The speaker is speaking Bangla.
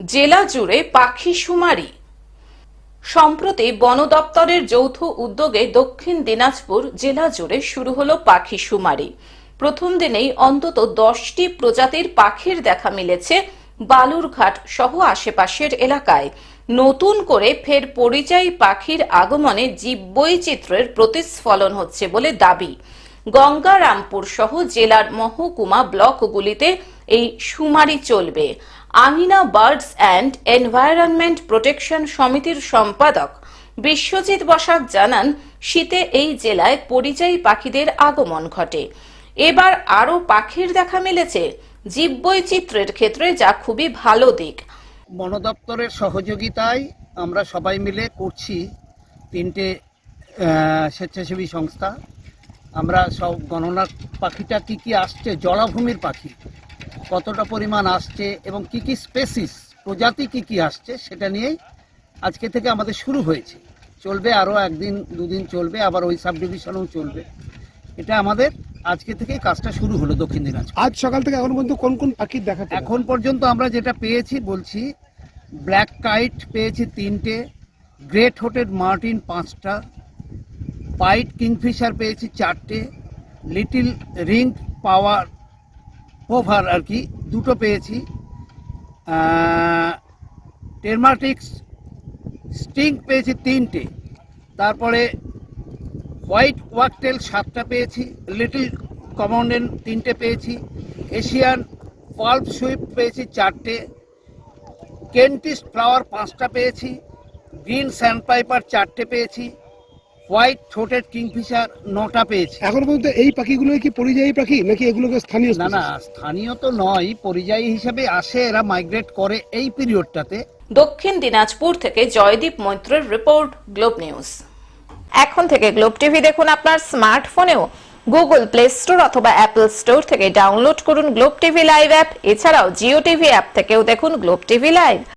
জেলা জুড়ে পাখি শুমারি। সম্প্রতি বন দপ্তরের যৌথ উদ্যোগে দক্ষিণ দিনাজপুর জেলা জুড়ে শুরু হলো পাখি শুমারি। প্রথম দিনেই অন্তত দশটি প্রজাতির পাখির দেখা মিলেছে বালুরঘাট সহ আশেপাশের এলাকায়। নতুন করে ফের পরিযায়ী পাখির আগমনে জীববৈচিত্র্যের প্রতিস্ফলন হচ্ছে বলে দাবি। গঙ্গারামপুর সহ জেলার মহকুমা ব্লকগুলিতে এই শুমারি চলবে। Amina birds and environment protection সমিতির সম্পাদক বিশ্বজিৎ বসাক জানান, শীতে এই জেলায় পরিযায়ী পাখিদের আগমন ঘটে। এবার আরও পাখির দেখা মিলেছে। জীববৈচিত্র্যের ক্ষেত্রে যা খুবই ভালো দিক। বন দপ্তরের সহযোগিতায় আমরা সবাই মিলে করছি তিনটে স্বেচ্ছাসেবী সংস্থা। আমরা সব গণনা পাখিটা কি কি আসছে, জলাভূমির পাখি। কতটা পরিমাণ আসছে এবং কি কি স্পেসিস প্রজাতি কি কি আসছে সেটা নিয়েই আজকে থেকে আমাদের শুরু হয়েছে। চলবে আরও একদিন দুদিন চলবে আবার ওই সাব ডিভিশনেও চলবে। এটা আমাদের আজকে থেকে কাজটা শুরু হলো দক্ষিণ দিনাজপুর। আজ সকাল থেকে এখন পর্যন্ত কোন কোন পাখির দেখা এখন পর্যন্ত আমরা যেটা পেয়েছি বলছি ব্ল্যাক কাইট পেয়েছি তিনটে গ্রেট হোটেড মার্টিন পাঁচটা পাইট কিংফিশার পেয়েছি চারটে লিটিল রিং পাওয়ার পোভার আর কি, দুটো পেয়েছি। টেরমাটিক্স স্টিং পেয়েছি তিনটে। তারপরে হোয়াইট ওয়াকটেল সাতটা পেয়েছি লিটল কমন্ডেন তিনটে পেয়েছি এশিয়ান পাল্প সুইপ পেয়েছি চারটে কেন্টিস ফ্লাওয়ার পাঁচটা পেয়েছি গ্রিন স্যান্ডপাইপার চারটে পেয়েছি হোয়াইট থ্রোটেড কিংফিশার নটা পেয়েছি। এখন পর্যন্ত এই পাখিগুলো কি পরিযায়ী পাখি নাকি এগুলোকে স্থানীয় না না স্থানীয় তো নয় পরিযায়ী হিসেবে আসে এরা মাইগ্রেট করে এই পিরিয়ডটাতে দক্ষিণ দিনাজপুর থেকে জয়দীপ মৈত্রের রিপোর্ট গ্লোব নিউজ এখন থেকে গ্লোব টিভি দেখুন আপনার স্মার্টফোনেও গুগল প্লে স্টোর অথবা অ্যাপল স্টোর থেকে ডাউনলোড করুন গ্লোব টিভি লাইভ অ্যাপ এছাড়াও জিও টিভি অ্যাপ থেকেও দেখুন গ্লোব টিভি লাইভ